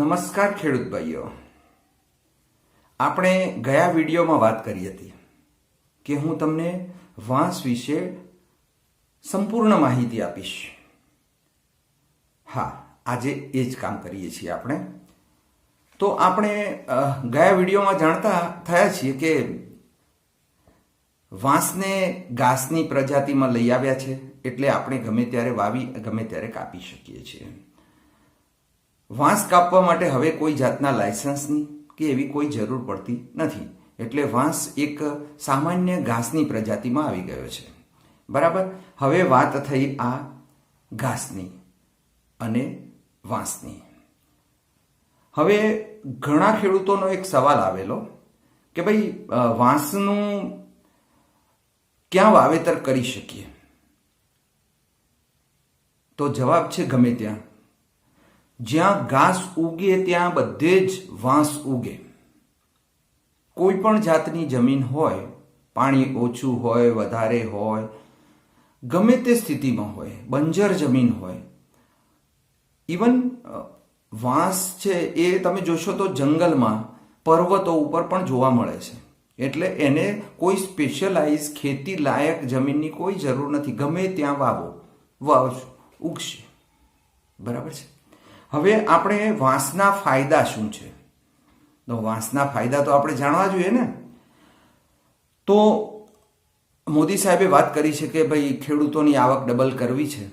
નમસ્કાર ખેડૂત ભાઈઓ. આપણે ગયા વિડીયોમાં વાત કરી હતી કે હું તમને વાંસ વિશે સંપૂર્ણ માહિતી આપીશ. હા, આજે એ જ કામ કરીએ છીએ આપણે. તો આપણે ગયા વિડીયોમાં જાણતા થયા છીએ કે વાંસને ઘાસની પ્રજાતિમાં લઈ આવ્યા છે એટલે આપણે ગમે ત્યારે વાવી, ગમે ત્યારે કાપી શકીએ છીએ. વાંસ કાપવા માટે હવે કોઈ જાતના લાયસન્સની કે એવી કોઈ જરૂર પડતી નથી. એટલે વાંસ એક સામાન્ય ઘાસની પ્રજાતિમાં આવી ગયો છે. બરાબર? હવે વાત થઈ આ ઘાસની અને વાંસની. હવે ઘણા ખેડૂતોનો એક સવાલ આવેલો કે ભાઈ વાંસનું ક્યાં વાવેતર કરી શકીએ? તો જવાબ છે ગમે ત્યાં. જ્યાં ઘાસ ઉગે ત્યાં બધે જ વાંસ ઉગે. કોઈ પણ જાતની જમીન હોય, પાણી ઓછું હોય, વધારે હોય, ગમે તે સ્થિતિમાં હોય, બંજર જમીન હોય ઇવન વાંસ છે એ તમે જોશો તો જંગલમાં પર્વતો ઉપર પણ જોવા મળે છે. એટલે એને કોઈ સ્પેશિયલાઇઝ ખેતી લાયક જમીનની કોઈ જરૂર નથી. ગમે ત્યાં વાવો, વાવશો, ઉગશે. બરાબર છે? હવે આપણે વાંસના ફાયદા શું છે? તો વાંસના ફાયદા તો આપણે જાણવા જોઈએ ને? તો મોદી સાહેબે વાત કરી છે કે ભાઈ ખેડૂતોની આવક ડબલ કરવી છે.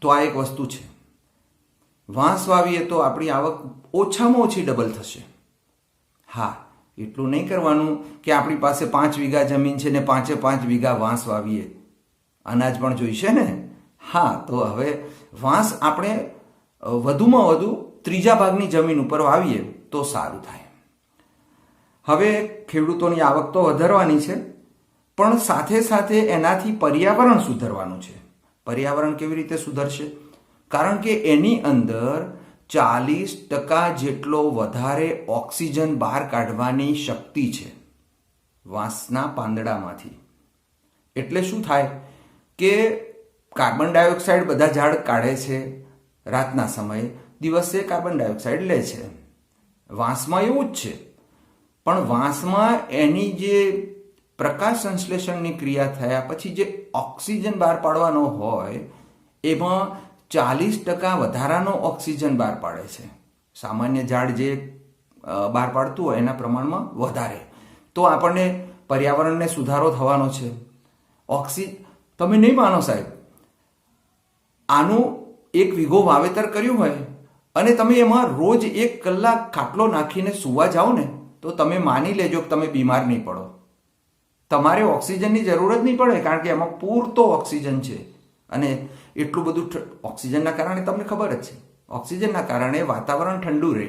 તો આ એક વસ્તુ છે. વાંસ વાવીએ તો આપણી આવક ઓછામાં ઓછી ડબલ થશે. હા, એટલું નહીં કરવાનું કે આપણી પાસે પાંચ વીઘા જમીન છે ને પાંચે પાંચ વીઘા વાંસ વાવીએ. અનાજ પણ જોઈશે ને? હા, તો હવે વાંસ આપણે વધુમાં વધુ ત્રીજા ભાગની જમીન ઉપર વાવીએ તો સારું થાય. હવે ખેડૂતોની આવક તો વધારવાની છે, પણ સાથે સાથે એનાથી પર્યાવરણ સુધરવાનું છે. પર્યાવરણ કેવી રીતે સુધરશે? કારણ કે એની અંદર ચાલીસ ટકા જેટલો વધારે ઓક્સિજન બહાર કાઢવાની શક્તિ છે, વાંસના પાંદડામાંથી. એટલે શું થાય કે કાર્બન ડાયોક્સાઇડ બધા ઝાડ કાઢે છે રાતના સમયે દિવસે કાર્બન ડાયોક્સાઇડ લે છે. વાંસમાં એવું જ છે. પણ વાંસમાં એની જે પ્રકાશ સંશ્લેષણની ક્રિયા થયા પછી જે ઓક્સિજન બહાર પાડવાનો હોય, એમાં ચાલીસ ટકા વધારાનો ઓક્સિજન બહાર પાડે છે. સામાન્ય ઝાડ જે બહાર પાડતું હોય એના પ્રમાણમાં વધારે. તો આપણને પર્યાવરણને સુધારો થવાનો છે. ઓક્સિ, તમે નહીં માનો સાહેબ. આનું એક વીઘો વાવેતર કર્યું હોય અને તમે એમાં રોજ એક કલાક ખાટલો નાખીને સુવા જાઓ ને, તો તમે માની લેજો કે તમે બીમાર નહીં પડો. તમારે ઓક્સિજનની જરૂર જ નહીં પડે, કારણ કે એમાં પૂરતો ઓક્સિજન છે. અને એટલું બધું ઓક્સિજનના કારણે તમને ખબર જ છે. ઓક્સિજનના કારણે વાતાવરણ ઠંડુ રહે.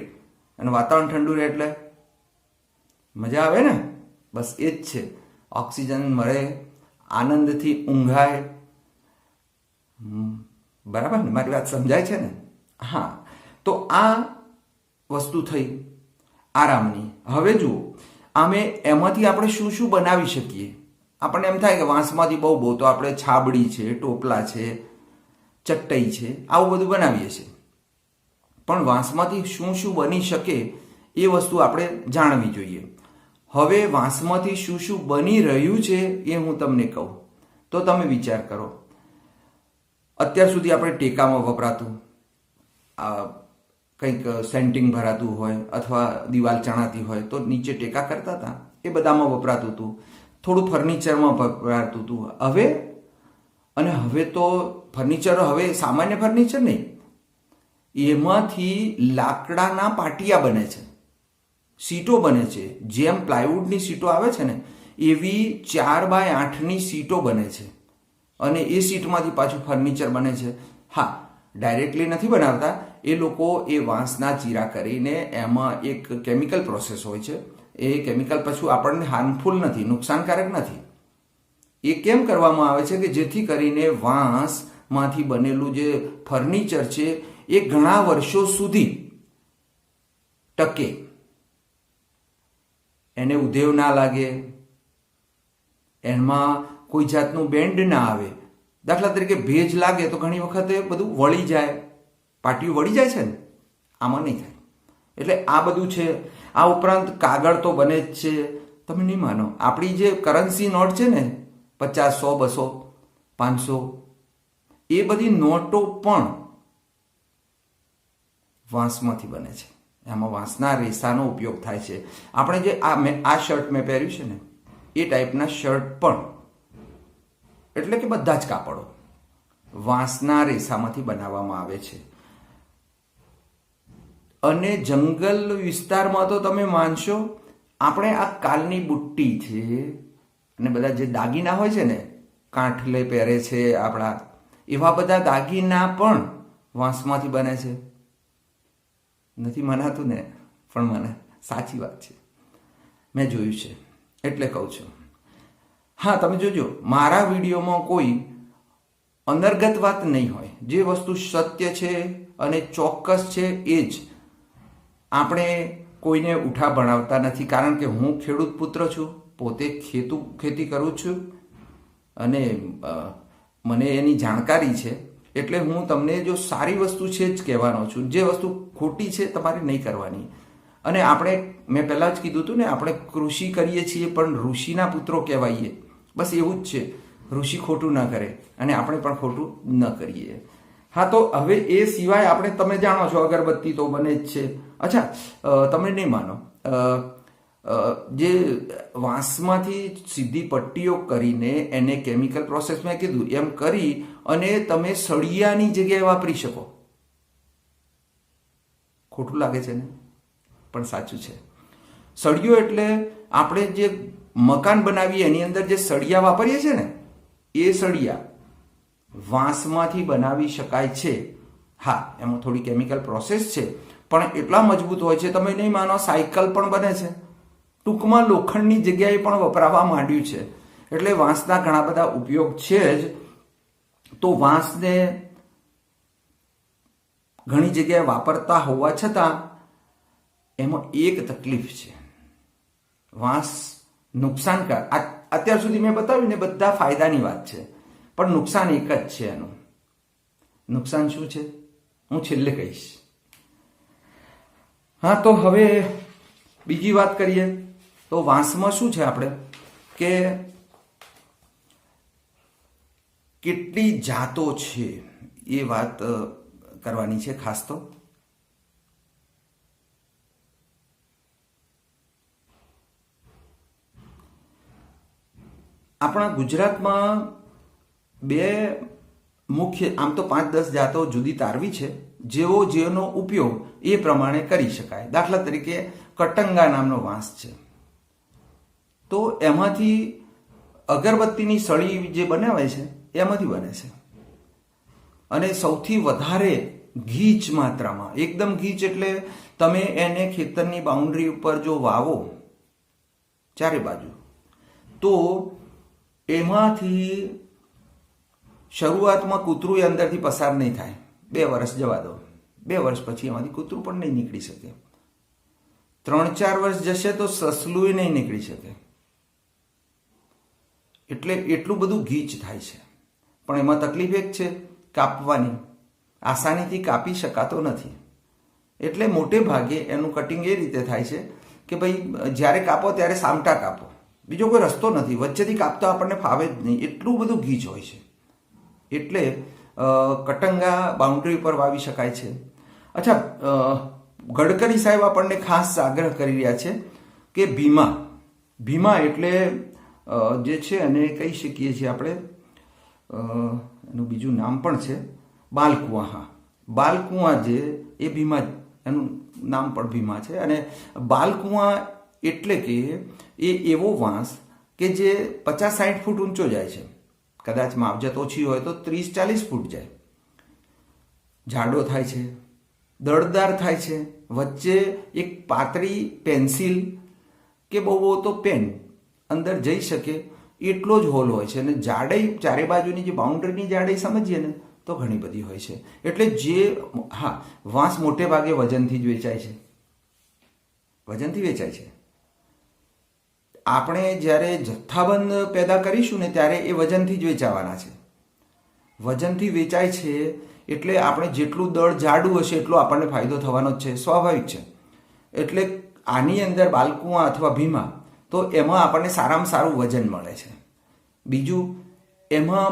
અને વાતાવરણ ઠંડુ રહે એટલે મજા આવે ને? બસ એ જ છે. ઓક્સિજન મળે, આનંદથી ઊંઘાય. બરાબર ને? મારી વાત સમજાય છે ને? હા. તો આ વસ્તુ થઈ આરામની. હવે જુઓ, આમે એમાંથી આપણે શું શું બનાવી શકીએ? આપણને એમ થાય કે વાંસમાંથી બહુ બહુ તો આપણે છાબડી છે, ટોપલા છે, ચટ્ટઈ છે, આવું બધું બનાવીએ છીએ. પણ વાંસમાંથી શું શું બની શકે એ વસ્તુ આપણે જાણવી જોઈએ. હવે વાંસમાંથી શું શું બની રહ્યું છે એ હું તમને કહું. તો તમે વિચાર કરો. અત્યાર સુધી આપણે ટેકામાં વપરાતું, આ કંઈક સેન્ટિંગ ભરાતું હોય અથવા દિવાલ ચણાતી હોય તો નીચે ટેકા કરતા હતા. એ બધામાં વપરાતું હતું. થોડું ફર્નિચરમાં વપરાતું હતું. હવે, અને હવે તો ફર્નિચર હવે સામાન્ય ફર્નિચર નહીં. એમાંથી લાકડાના પાટિયા બને છે. સીટો બને છે. જેમ પ્લાયવુડની સીટો આવે છે ને, એવી ચાર બાય આઠની સીટો બને છે. અને એ સીટમાંથી પાછું ફર્નિચર બને છે. હા ડાયરેક્ટલી નથી બનાવતા. એ લોકો એ વાંસના ચીરા કરીને એમાં એક કેમિકલ પ્રોસેસ હોય છે. એ કેમિકલ પાછું આપણને હાર્મફુલ નથી, નુકસાનકારક નથી. એ કેમ કરવામાં આવે છે કે જેથી કરીને વાંસમાંથી બનેલું જે ફર્નિચર છે એ ઘણા વર્ષો સુધી ટકે. એને ઉધેવ ના લાગે. એમાં કોઈ જાતનું બેન્ડ ના આવે. દાખલા તરીકે ભેજ લાગે તો ઘણી વખતે બધું વળી જાય. પાટિયું વળી જાય છે ને? આમાં નહીં થાય. એટલે આ બધું છે. આ ઉપરાંત કાગળ તો બને જ છે. તમે નહીં માનો. આપણી જે કરન્સી નોટ છે ને, પચાસ સો, બસો, પાંચસો, એ બધી નોટો પણ વાંસમાંથી બને છે. એમાં વાંસના રેસાનો ઉપયોગ થાય છે. આપણે જે આ મેં આ શર્ટ મેં પહેર્યું છે ને, એ ટાઈપના શર્ટ પણ એટલે કે બધા જ કાપડો. વાંસના રેસામાંથી બનાવવામાં આવે છે. અને જંગલ વિસ્તારમાં તો તમે માનશો, આપણે આ કાલની બુટ્ટી છે, અને બધા જે દાગીના હોય છે ને, કાંઠલે પહેરે છે આપણા, એવા બધા દાગીના પણ વાંસમાંથી બને છે. નથી મનાતું ને, પણ મને સાચી વાત છે. મેં જોયું છે. એટલે કહું છું. હા, તમે જોજો, મારા વિડીયોમાં કોઈ અનર્ગત વાત નહીં હોય. જે વસ્તુ સત્ય છે અને ચોક્કસ છે, એ જ આપણે કોઈને ઉઠા ભણાવતા નથી. કારણ કે હું ખેડૂત પુત્ર છું, પોતે ખેતું, ખેતી કરું છું અને મને એની જાણકારી છે. એટલે હું તમને જો સારી વસ્તુ છે જ કહેવાનો છું. જે વસ્તુ ખોટી છે, તમારે નહીં કરવાની. અને આપણે, મેં પહેલાં જ કીધું હતું ને, આપણે કૃષિ કરીએ છીએ, પણ ઋષિના પુત્રો કહેવાઈએ. બસ એવું જ છે. ઋષિ ખોટું ન કરે અને આપણે પણ ખોટું ન કરીએ. હા, તો હવે એ સિવાય આપણે, તમે જાણો છો, અગરબત્તી તો બને જ છે. અચ્છા તમે નહીં માનો. જે વાંસમાંથી સીધી પટ્ટીઓ કરીને એને કેમિકલ પ્રોસેસ મેં કીધું, એમ કરી અને તમે સળિયાની જગ્યાએ વાપરી શકો. ખોટું લાગે છે ને? પણ સાચું છે. સળિયો એટલે આપણે જે મકાન બનાવીએ, એની અંદર જે સળિયા વાપરીએ છીએ ને, એ સળિયા વાંસમાંથી બનાવી શકાય છે. હા, એમાં થોડી કેમિકલ પ્રોસેસ છે, પણ એટલા મજબૂત હોય છે, તમે નહીં માનો, સાયકલ પણ બને છે. ટૂંકમાં લોખંડની જગ્યાએ પણ વપરાવા માંડ્યું છે. એટલે વાંસના ઘણા બધા ઉપયોગ છે જ. તો વાંસને ઘણી જગ્યાએ વાપરતા હોવા છતાં, એમાં એક તકલીફ છે. વાંસ નુકસાનકાર અત્યાર સુધી મેં બતાવ્યું ને બધા ફાયદાની વાત છે. પણ નુકસાન એક જ છે એનું. નુકસાન શું છે? હું છેલ્લે કહીશ. હા, તો હવે બીજી વાત કરીએ. તો વાંસમાં શું છે આપણે? કે કેટલી જાતો છે એ વાત કરવાની છે ખાસ તો. આપણા ગુજરાતમાં બે મુખ્ય, આમ તો પાંચ દસ જાતો જુદી તારવી છે જેવો જેનો ઉપયોગ એ પ્રમાણે કરી શકાય. દાખલા તરીકે કટંગા નામનો વાંસ છે. તો એમાંથી અગરબત્તીની સળી જે બનાવે છે, એમાંથી બને છે. અને સૌથી વધારે ગીચ માત્રામાં. એકદમ ગીચ એટલે તમે એને ખેતરની બાઉન્ડ્રી ઉપર જો વાવો, ચારે બાજુ, તો એમાંથી શરૂઆતમાં કૂતરું એ અંદરથી પસાર નહીં થાય. બે વર્ષ જવા દો. બે વર્ષ પછી એમાંથી કૂતરું પણ નહીં નીકળી શકે. ત્રણ ચાર વર્ષ જશે તો સસલું નહીં નીકળી શકે. એટલે એટલું બધું ગીચ થાય છે. પણ એમાં તકલીફ એક છે, કાપવાની. આસાનીથી કાપી શકાતો નથી. એટલે મોટે ભાગે એનું કટિંગ એ રીતે થાય છે કે ભાઈ જ્યારે કાપો ત્યારે સામટા કાપો. બીજો કોઈ રસ્તો નથી. વચ્ચેથી કાપતો આપણને ફાવે જ નહીં. એટલું બધું ગીચ હોય છે. એટલે કટંગા બાઉન્ડ્રી ઉપર વાવી શકાય છે. અચ્છા ગડકરી સાહેબ આપણને ખાસ આગ્રહ કરી રહ્યા છે કે ભીમા ભીમા એટલે જે છે એને કહી શકીએ છીએ આપણે એનું બીજું નામ પણ છે બાલકુવા હા બાલકુવા જે, એ ભીમા, એનું નામ પણ ભીમા છે. અને બાલકુવા એટલે કે એ એવો વાંસ કે જે પચાસ સાઠ ફૂટ ઊંચો જાય છે. કદાચ માવજત ઓછી હોય તો ત્રીસ ચાલીસ ફૂટ જાય. જાડો થાય છે, દળદાર થાય છે, વચ્ચે એક પાતળી પેન્સિલ કે બહુ તો પેન અંદર જઈ શકે એટલો જ હોલ હોય છે. અને જાડાઈ ચારે બાજુની જે બાઉન્ડ્રીની જાડાઈ સમજીએ ને તો ઘણી બધી હોય છે. એટલે જે હા, વાંસ મોટે ભાગે વજનથી જ વેચાય છે. વજનથી વેચાય છે. આપણે જ્યારે જથ્થાબંધ પેદા કરીશું ને ત્યારે એ વજનથી જ વેચાવાના છે. વજનથી વેચાય છે એટલે આપણે જેટલું દળ જાડું હશે એટલો આપણને ફાયદો થવાનો જ છે, સ્વાભાવિક છે. એટલે આની અંદર બાલકુવા અથવા ભીમા, તો એમાં આપણને સારામાં સારું વજન મળે છે. બીજું, એમાં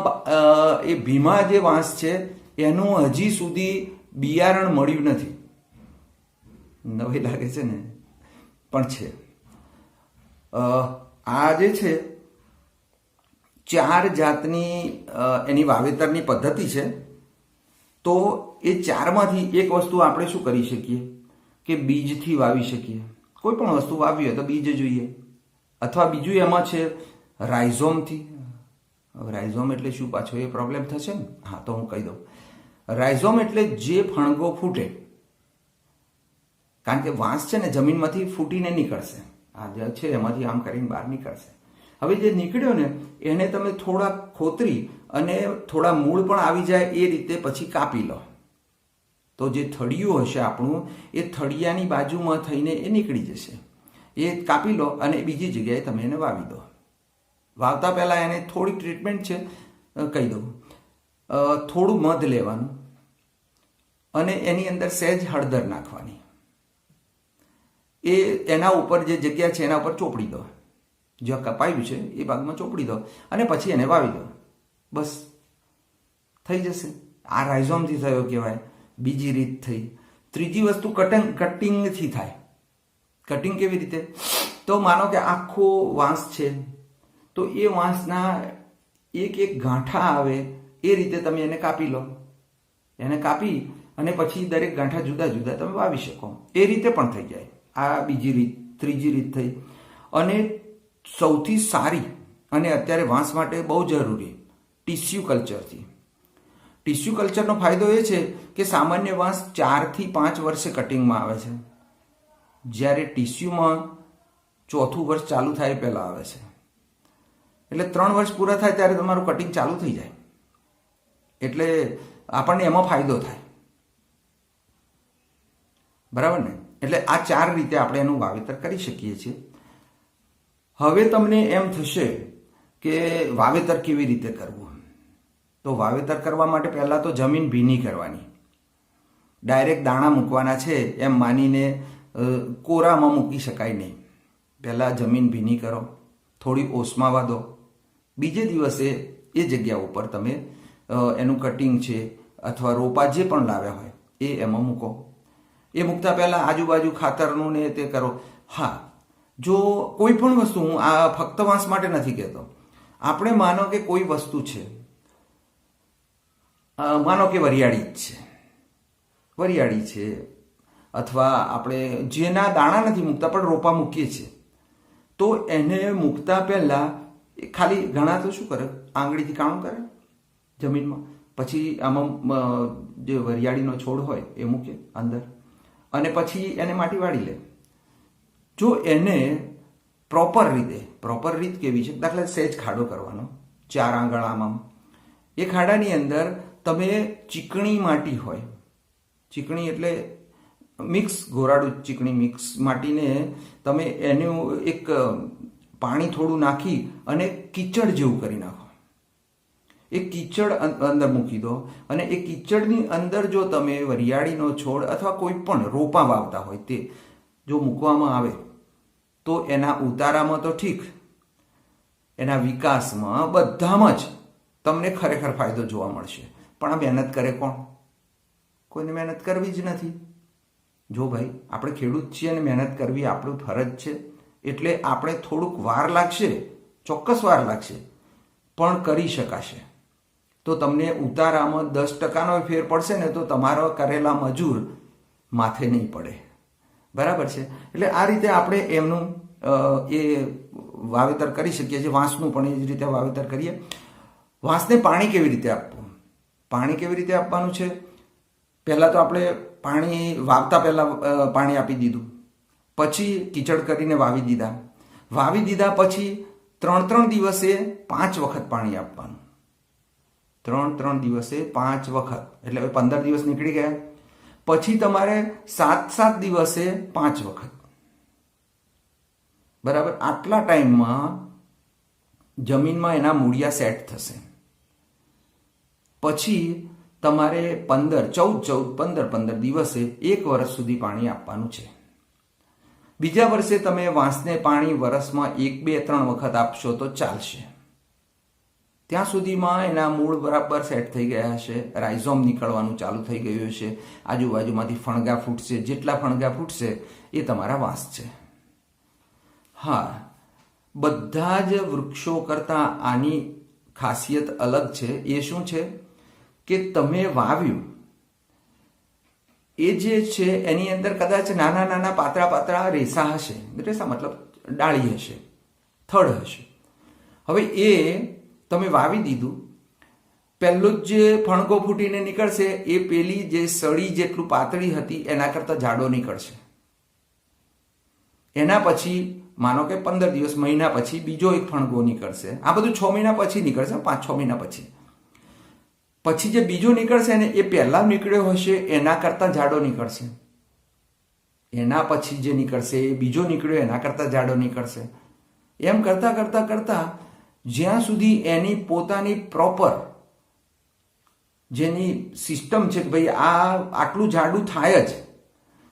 એ ભીમા જે વાંસ છે, એનું હજી સુધી બિયારણ મળ્યું નથી. નવી લાગે છે ને? પણ છે. આ જે છે, ચાર જાતની એની વાવેતરની પદ્ધતિ છે, તો એ ચારમાંથી એક વસ્તુ આપણે શું કરી શકીએ? કે બીજથી વાવી શકીએ. કોઈ પણ વસ્તુ વાવી હોય તો બીજ જોઈએ. અથવા બીજું એમાં છે, રાઇઝોમથી. રાઇઝોમ એટલે શું? પાછો એ પ્રોબ્લેમ થશે ને? હા, તો હું કહી દઉં. રાઇઝોમ એટલે જે ફણગો ફૂટે. કારણ કે વાંસ છે ને જમીનમાંથી ફૂટીને નીકળશે. આ જે છે એમાંથી આમ કરીને બહાર નીકળશે. હવે જે નીકળ્યો ને, એને તમે થોડા ખોતરી અને થોડા મૂળ પણ આવી જાય એ રીતે પછી કાપી લો. તો જે થળિયું હશે આપણું, એ થળિયાની બાજુમાં થઈને એ નીકળી જશે. એ કાપી લો અને બીજી જગ્યાએ તમે એને વાવી દો. વાવતા પહેલાં એને થોડી ટ્રીટમેન્ટ છે કહી દઉં. થોડું મધ લેવાનું અને એની અંદર સહેજ હળદર નાખવાની. એ એના ઉપર જે જગ્યા છે એના ઉપર ચોપડી દો. જ્યાં કપાયું છે, એ ભાગમાં ચોપડી દો અને પછી એને વાવી દો. બસ. થઈ જશે. આ રાઇઝોમથી થયો કહેવાય. બીજી રીત થઈ. ત્રીજી વસ્તુ કટંગ, કટિંગથી થાય. કટિંગ કેવી રીતે? તો માનો કે આખો વાંસ છે, તો એ વાંસના એક એક ગાંઠા આવે, એ રીતે તમે એને કાપી લો. એને કાપી અને પછી દરેક ગાંઠા જુદા જુદા તમે વાવી શકો. એ રીતે પણ થઈ જાય. આ બીજી રીત, ત્રીજી રીત થઈ. અને સૌથી સારી અને અત્યારે વાંસ માટે બહુ જરૂરી ટીસ્યુ કલ્ચરથી. ટીસ્યુ કલ્ચરનો ફાયદો એ છે કે સામાન્ય વાંસ ચારથી પાંચ વર્ષે કટિંગમાં આવે છે. જ્યારે ટીસ્યુમાં ચોથું વર્ષ ચાલુ થાય પહેલાં આવે છે. એટલે ત્રણ વર્ષ પૂરા થાય ત્યારે તમારું કટિંગ ચાલુ થઈ જાય. એટલે આપણને એમાં ફાયદો થાય. બરાબર ને? એટલે આ ચાર રીતે આપણે એનું વાવેતર કરી શકીએ છીએ. હવે તમને એમ થશે કે વાવેતર કેવી રીતે કરવું? તો વાવેતર કરવા માટે પહેલાં તો જમીન ભીની કરવાની. ડાયરેક્ટ દાણા મૂકવાના છે એમ માનીને કોરામાં મૂકી શકાય નહીં. પહેલાં જમીન ભીની કરો, થોડી ઓસમાં વાદો. બીજે દિવસે એ જગ્યા ઉપર તમે એનું કટિંગ છે અથવા રોપા જે પણ લાવ્યા હોય એ એમાં મૂકો. એ મૂકતા પહેલાં આજુબાજુ ખાતરનું ને તે કરો. હા, જો કોઈ પણ વસ્તુ, હું આ ફક્ત વાંસ માટે નથી કહેતો. આપણે માનો કે કોઈ વસ્તુ છે માનો કે વરિયાળી જ છે. વરિયાળી છે, અથવા આપણે જેના દાણા નથી મૂકતા, પણ રોપા મૂકીએ છીએ. તો એને મૂકતા પહેલાં ખાલી ઘણા તો શું કરે? આંગળીથી કામ કરે? જમીનમાં. પછી આમાં જે વરિયાળીનો છોડ હોય, એ મૂકે અંદર. અને પછી એને માટી વાળી લે. જો એને પ્રોપર રીતે પ્રોપર રીત કેવી છે? દાખલા સહેજ ખાડો કરવાનો. ચાર આંગળ આમ એ ખાડાની અંદર તમે ચીકણી માટી હોય, ચીકણી એટલે મિક્સ, ગોરાડું ચીકણી મિક્સ માટીને તમે એનું એક પાણી થોડું નાખી અને કીચડ જેવું કરી નાખો. એ કીચડ અંદર મૂકી દો અને એ કીચડની અંદર જો તમે વરિયાળીનો છોડ અથવા કોઈ પણ રોપા વાવતા હોય તે જો મૂકવામાં આવે, તો એના ઉતારામાં તો ઠીક, એના વિકાસમાં બધામાં જ તમને ખરેખર ફાયદો જોવા મળશે. પણ આ મહેનત કરે કોણ? કોઈને મહેનત કરવી જ નથી. જો ભાઈ, આપણે ખેડૂત છીએ અને મહેનત કરવી આપણું ફરજ છે, એટલે આપણે થોડુંક વાર લાગશે, ચોક્કસ વાર લાગશે, પણ કરી શકાશે. તો તમને ઉતારામાં દસ ટકાનો ફેર પડશે ને તો તમારો કરેલા મજૂર માથે નહીં પડે. બરાબર છે? એટલે આ રીતે આપણે એમનું એ વાવેતર કરી શકીએ છીએ, વાંસનું પણ એ જ રીતે વાવેતર કરીએ. વાંસને પાણી કેવી રીતે આપવું? પાણી કેવી રીતે આપવાનું છે? પહેલાં તો આપણે પાણી વાવતા પહેલાં પાણી આપી દીધું. પછી કીચડ કરીને વાવી દીધા. વાવી દીધા પછી ત્રણ ત્રણ દિવસે પાંચ વખત પાણી આપવાનું. ત્રણ ત્રણ દિવસે પાંચ વખત. એટલે હવે પંદર દિવસ નીકળી ગયા. પછી તમારે સાત સાત દિવસે પાંચ વખત. બરાબર? આટલા ટાઈમમાં જમીનમાં એના મૂળિયા સેટ થશે. પછી તમારે પંદર, ચૌદ ચૌદ, પંદર પંદર દિવસે એક વર્ષ સુધી પાણી આપવાનું છે. બીજા વર્ષે તમે વાંસને પાણી વર્ષમાં એક, બે, ત્રણ વખત આપશો તો ચાલશે. ત્યાં સુધીમાં એના મૂળ બરાબર સેટ થઈ ગયા હશે. રાઇઝોમ નીકળવાનું ચાલુ થઈ ગયું હશે. આજુબાજુમાંથી ફણગા ફૂટશે. જેટલા ફણગા ફૂટશે એ તમારા વાંસ છે. હા, બધા જ વૃક્ષો કરતાં આની ખાસિયત અલગ છે. એ શું છે? કે તમે વાવ્યું. એ જે છે, એની અંદર કદાચ નાના નાના પાતળા પાતળા રેસા હશે. રેસા મતલબ ડાળી હશે. થડ હશે. હવે એ તમે વાવી દીધું, પહેલું જ જે ફણગો ફૂટીને નીકળશે, એ પેલી જે સળી જેટલું પાતળી હતી, એના કરતાં જાડો નીકળશે. એના પછી, માનો કે પંદર દિવસ, મહિના પછી બીજો એક ફણગો નીકળશે. આ બધું છ મહિના પછી નીકળશે પાંચ છ મહિના પછી. પછી જે બીજો નીકળશે ને, એ પહેલા નીકળ્યો હશે, એના કરતાં જાડો નીકળશે. એના પછી જે નીકળશે, એ બીજો નીકળ્યો, એના કરતાં જાડો નીકળશે. એમ કરતાં કરતાં કરતાં જ્યાં સુધી એની પોતાની પ્રોપર જેની સિસ્ટમ છે કે ભાઈ આ આટલું જાડું થાય જ,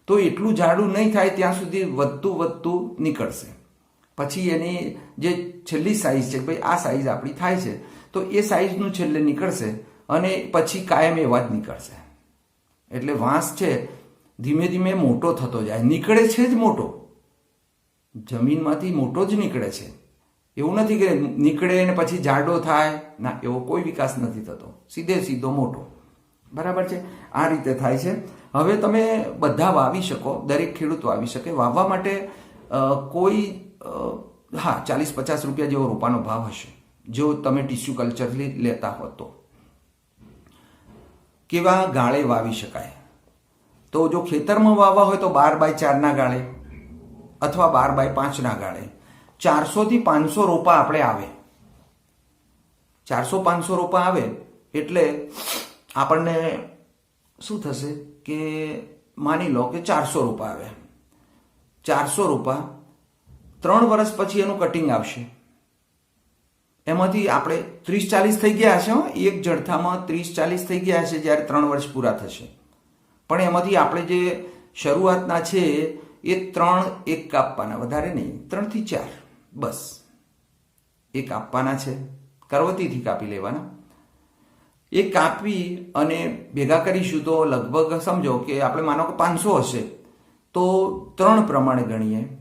તો એટલું જાડું નહીં થાય ત્યાં સુધી વધતું વધતું નીકળશે. પછી એની જે છેલ્લી સાઈઝ છે ભાઈ આ સાઈઝ આપણી થાય છે, તો એ સાઈઝનું છેલ્લે નીકળશે અને પછી કાયમ એવા જ નીકળશે. એટલે વાંસ છે, ધીમે ધીમે મોટો થતો જાય. નીકળે છે જ મોટો. જમીનમાંથી મોટો જ નીકળે છે. એવું નથી કે નીકળે ને પછી જાડો થાય. ના, એવો કોઈ વિકાસ નથી થતો. સીધે સીધો મોટો. બરાબર છે? આ રીતે થાય છે. હવે તમે બધા વાવી શકો, દરેક ખેડૂત વાવી શકે. વાવવા માટે કોઈ હા, ચાલીસ પચાસ રૂપિયા જેવો રોપાનો ભાવ હશે. જો તમે ટીસ્યુ કલ્ચર લેતા હો તો. કેવા ગાળે વાવી શકાય? તો જો ખેતરમાં વાવવા હોય તો બાર બાય ચારના ગાળે અથવા બાર બાય પાંચના ગાળે. ચારસોથી પાંચસો રોપા આપણે આવે. ચારસો પાંચસો રોપા આવે એટલે આપણને શું થશે કે માની લો કે ચારસો રોપા આવે. ચારસો રોપા ત્રણ વર્ષ પછી એનું કટિંગ આવશે. એમાંથી આપણે ત્રીસ ચાલીસ થઈ ગયા હશે. એક જડથામાં ત્રીસ ચાલીસ થઈ ગયા હશે જ્યારે ત્રણ વર્ષ પૂરા થશે. પણ એમાંથી આપણે જે શરૂઆતના છે એ ત્રણ એક કાપવાના, વધારે નહીં, ત્રણથી ચાર. બસ. એ કાપવાના છે. કરવતીથી કાપી લેવાના. એ કાપી અને ભેગા કરીશું તો લગભગ સમજો કે આપણે માનો કે પાંચસો હશે, તો ત્રણ પ્રમાણે ગણીએ.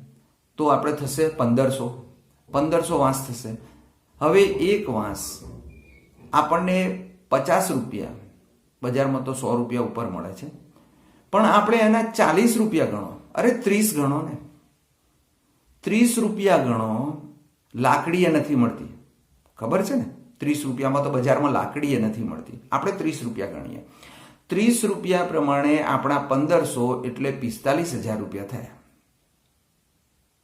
તો આપણે થશે પંદરસો. પંદરસો વાંસ થશે. હવે એક વાંસ આપણને પચાસ રૂપિયા, બજારમાં તો સો રૂપિયા ઉપર મળે છે. પણ આપણે એના ચાલીસ રૂપિયા ગણો. અરે ત્રીસ ગણો ને. ત્રીસ રૂપિયા ગણો લાકડી એ નથી મળતી. ખબર છે ને? ત્રીસ રૂપિયામાં તો બજારમાં લાકડી એ નથી મળતી. આપણે ત્રીસ રૂપિયા ગણીએ. ત્રીસ રૂપિયા પ્રમાણે આપણા પંદરસો એટલે પિસ્તાલીસ હજાર રૂપિયા થયા.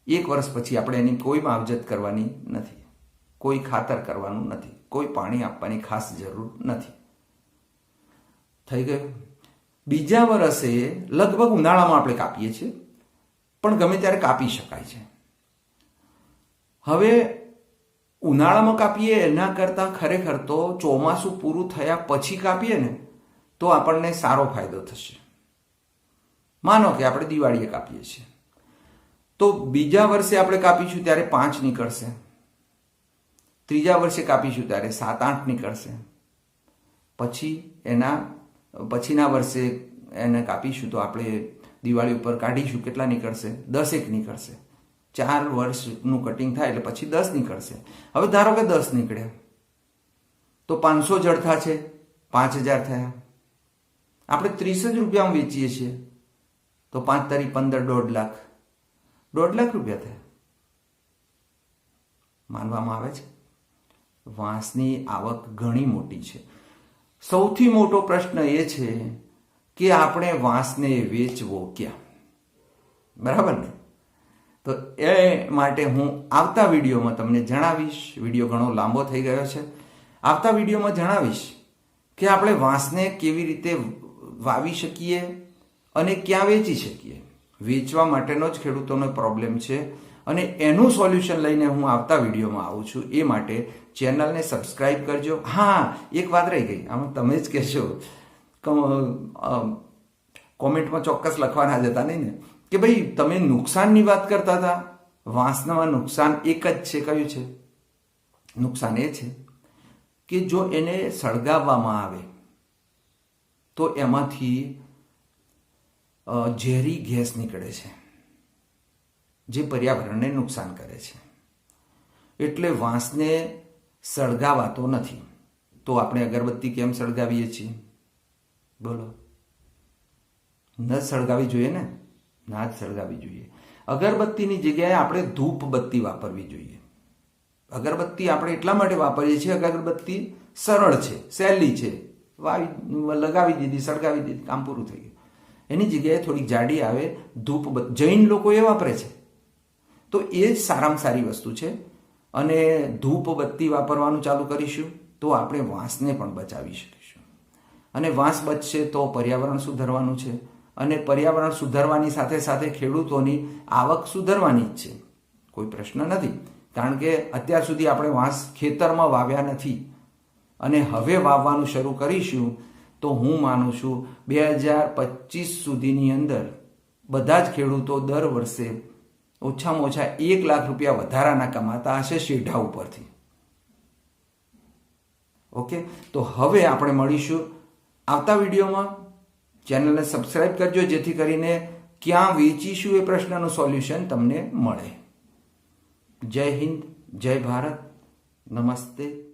એક વર્ષ પછી આપણે એની કોઈ માવજત કરવાની નથી. કોઈ ખાતર કરવાનું નથી. કોઈ પાણી આપવાની ખાસ જરૂર નથી. થઈ ગયું? બીજા વર્ષે લગભગ ઉનાળામાં આપણે કાપીએ છીએ. પણ ગમે ત્યારે કાપી શકાય છે. હવે ઉનાળામાં કાપીએ એના કરતાં ખરેખર તો ચોમાસું પૂરું થયા પછી કાપીએ ને, તો આપણને સારો ફાયદો થશે. માનો કે આપણે દિવાળીએ કાપીએ છીએ. તો બીજા વર્ષે આપણે કાપીશું ત્યારે પાંચ નીકળશે. ત્રીજા વર્ષે કાપીશું ત્યારે સાત, આઠ નીકળશે. પછી એના, પછીના વર્ષે એને કાપીશું તો આપણે દિવાળી ઉપર કાઢીશું, કેટલા નીકળશે? દસેક નીકળશે. ચાર વર્ષનું કટિંગ થાય એટલે પછી દસ નીકળશે. હવે ધારો કે દસ નીકળ્યા. તો પાંચસો જડથા છે પાંચ હજાર થયા. આપણે ત્રીસ જ રૂપિયામાં વેચીએ છીએ. તો પાંચ તારીખ પંદર દોઢ લાખ. દોઢ લાખ રૂપિયા થયા. માનવામાં આવે છે? વાંસની આવક ઘણી મોટી છે. સૌથી મોટો પ્રશ્ન એ છે કે આપણે વાંસને વેચવો ક્યાં? બરાબર ને? તો એ માટે હું આવતા વિડીયોમાં તમને જણાવીશ. વીડિયો ઘણો લાંબો થઈ ગયો છે. આવતા વિડીયોમાં જણાવીશ કે આપણે વાંસને કેવી રીતે વાવી શકીએ અને ક્યાં વેચી શકીએ. વેચવા માટેનો જ ખેડૂતોનો પ્રોબ્લેમ છે અને એનું સોલ્યુશન લઈને હું આવતા વિડીયોમાં આવું છું. એ માટે ચેનલને સબસ્ક્રાઇબ કરજો. હા, એક વાત રહી ગઈ. આમાં તમે જ કહેશો. કોમેન્ટમાં ચોક્કસ લખવાના જતા નહીં ને? કે ભાઈ, તમે નુકસાનની વાત કરતા હતા? વાંસનામાં નુકસાન એક જ છે, કયું છે? નુકસાન એ છે કે જો એને સળગાવવામાં આવે, તો એમાંથી ઝેરી ગેસ નીકળે છે, જે પર્યાવરણને નુકસાન કરે છે. એટલે વાંસને સળગાવાતો નથી. તો આપણે અગરબત્તી કેમ સળગાવીએ છીએ? બોલો. ન સળગાવી જોઈએ ને? ના જ સળગાવી જોઈએ. અગરબત્તીની જગ્યાએ આપણે ધૂપ બત્તી વાપરવી જોઈએ. અગરબત્તી આપણે એટલા માટે વાપરીએ છીએ, અગરબત્તી સરળ છે, સહેલી છે. વાવી, લગાવી દીધી, સળગાવી દીધી, કામ પૂરું થઈ ગયું. એની જગ્યાએ થોડીક જાડી આવે, ધૂપ જૈન લોકો એ વાપરે છે. તો એ જ સારામાં સારી વસ્તુ છે. અને ધૂપ બત્તી વાપરવાનું ચાલુ કરીશું, તો આપણે વાંસને પણ બચાવી શકીશું. અને વાંસ બચશે તો પર્યાવરણ સુધરવાનું છે. અને પર્યાવરણ સુધારવાની સાથે સાથે ખેડૂતોની આવક સુધારવાની જ છે. કોઈ પ્રશ્ન નથી. કારણ કે અત્યાર સુધી આપણે વાંસ ખેતરમાં વાવ્યા નથી. અને હવે વાવવાનું શરૂ કરીશું તો હું માનું છું બે હજાર પચીસ સુધીની અંદર બધા જ ખેડૂતો દર વર્ષે ઓછામાં ઓછા એક લાખ રૂપિયા વધારાના કમાતા હશે શેઢા ઉપરથી. ઓકે? તો હવે આપણે મળીશું આવતા વિડીયોમાં. ચેનલને સબસ્ક્રાઇબ કરજો, જેથી કરીને ક્યાં વેચીશું એ પ્રશ્નનું સોલ્યુશન તમને મળે. જય હિન્દ, જય ભારત, નમસ્તે.